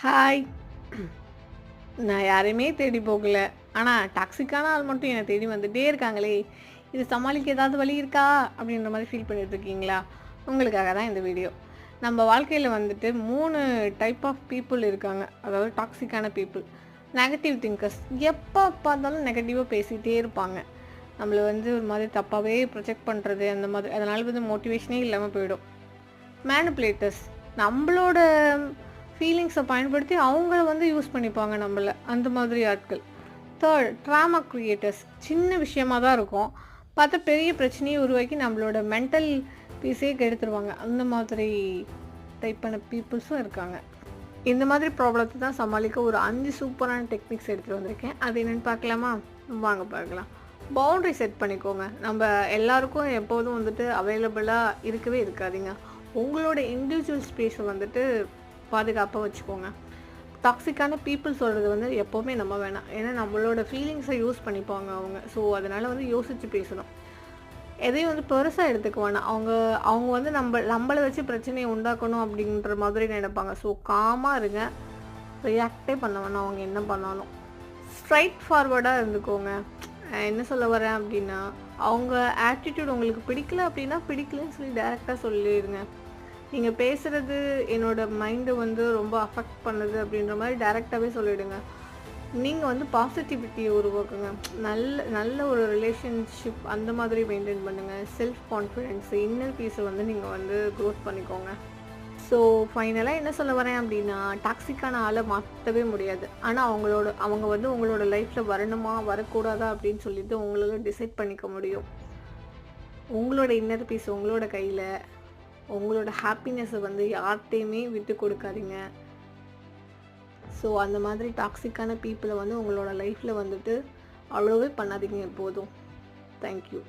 Hi நான் யாரையுமே தேடி போகல. ஆனால் டாக்ஸிக்கான ஆள் மட்டும் என்னை தேடி வந்துகிட்டே இருக்காங்களே. இது சமாளிக்க ஏதாவது வழி இருக்கா? அப்படின்ற மாதிரி ஃபீல் பண்ணிட்டு இருக்கீங்களா? உங்களுக்காக தான் இந்த வீடியோ நம்ம வாழ்க்கையில் வந்துட்டு மூணு டைப் ஆஃப் பீப்புள் இருக்காங்க. அதாவது டாக்ஸிக்கான பீப்புள் நெகட்டிவ் திங்கர்ஸ் எப்போ பார்த்தாலும் நெகட்டிவாக பேசிகிட்டே இருப்பாங்க. நம்மளை வந்து ஒரு மாதிரி தப்பாகவே ப்ரொஜெக்ட் பண்ணுறது அந்த மாதிரி அதனால் வந்து மோட்டிவேஷனே இல்லாமல் போயிடும். மேனுப்புலேட்டர்ஸ் நம்மளோட ஃபீலிங்ஸை பயன்படுத்தி அவங்கள வந்து யூஸ் பண்ணிப்பாங்க நம்மளை. அந்த மாதிரி ஆட்கள். தேர்ட் ட்ராமா க்ரியேட்டர்ஸ் சின்ன விஷயமா தான் இருக்கும். பார்த்தா பெரிய பிரச்சனையை உருவாக்கி நம்மளோட மென்டல் பீஸே கெடுத்துருவாங்க. அந்த மாதிரி டைப்பான பீப்புள்ஸும் இருக்காங்க. இந்த மாதிரி ப்ராப்ளத்தை தான் சமாளிக்க ஒரு அஞ்சு சூப்பரான டெக்னிக்ஸ் எடுத்துகிட்டு வந்திருக்கேன். அது என்னென்னு பார்க்கலாமா? வாங்க பார்க்கலாம். பவுண்ட்ரி செட் பண்ணிக்கோங்க. நம்ம எல்லாருக்கும் எப்போதும் வந்துட்டு அவைலபிளாக இருக்கவே இருக்காதீங்க. உங்களோட இண்டிவிஜுவல் ஸ்பேஸை வந்துட்டு பாதுகாப்பாக வச்சுக்கோங்க. டாக்ஸிக்கான பீப்புள் சொல்கிறது வந்து எப்போவுமே நம்ம வேணாம். ஏன்னா நம்மளோட ஃபீலிங்ஸை யூஸ் பண்ணிப்பாங்க அவங்க. ஸோ அதனால் வந்து யோசித்து பேசணும். எதையும் வந்து பெருசாக எடுத்துக்க வேணாம். அவங்க அவங்க வந்து நம்ம நம்மளை வச்சு பிரச்சனையை உண்டாக்கணும் அப்படின்ற மாதிரி நினைப்பாங்க. ஸோ காமாக இருங்க. ரியாக்டே பண்ண வேணாம். அவங்க என்ன பண்ணாலும். ஸ்ட்ரைட் ஃபார்வர்டாக இருந்துக்கோங்க. என்ன சொல்ல வரேன் அப்படின்னா அவங்க ஆட்டிடியூட் உங்களுக்கு பிடிக்கல அப்படின்னா பிடிக்கலன்னு சொல்லி டேரெக்டாக சொல்லிடுங்க. நீங்கள் பேசுகிறது என்னோடய மைண்டை வந்து ரொம்ப அஃபெக்ட் பண்ணுது அப்படின்ற மாதிரி டேரெக்டாகவே சொல்லிவிடுங்க நீங்கள் வந்து பாசிட்டிவிட்டியை உருவாக்குங்க. நல்ல நல்ல ஒரு ரிலேஷன்ஷிப் அந்த மாதிரி மெயின்டைன் பண்ணுங்கள் செல்ஃப் கான்ஃபிடென்ஸ் இன்னர் பீஸை வந்து நீங்கள் வந்து க்ரோத் பண்ணிக்கோங்க. ஸோ ஃபைனலாக என்ன சொல்ல வரேன் அப்படின்னா டாக்ஸிக்கான ஆளை மாற்றவே முடியாது. ஆனால் அவங்களோட அவங்க வந்து உங்களோட லைஃப்பில் வரணுமா வரக்கூடாதா அப்படின்னு சொல்லிட்டு உங்களால் டிசைட் பண்ணிக்க முடியும். உங்களோட இன்னர் பீஸ் உங்களோட கையில் உங்களோட ஹாப்பினஸை வந்து யார்கிட்டையுமே விட்டு கொடுக்காதீங்க. ஸோ அந்த மாதிரி டாக்ஸிக்கான பீப்புளை வந்து உங்களோட லைஃப்பில் வந்துட்டு அவ்வளோவே பண்ணாதீங்க எப்போதும் தேங்க்யூ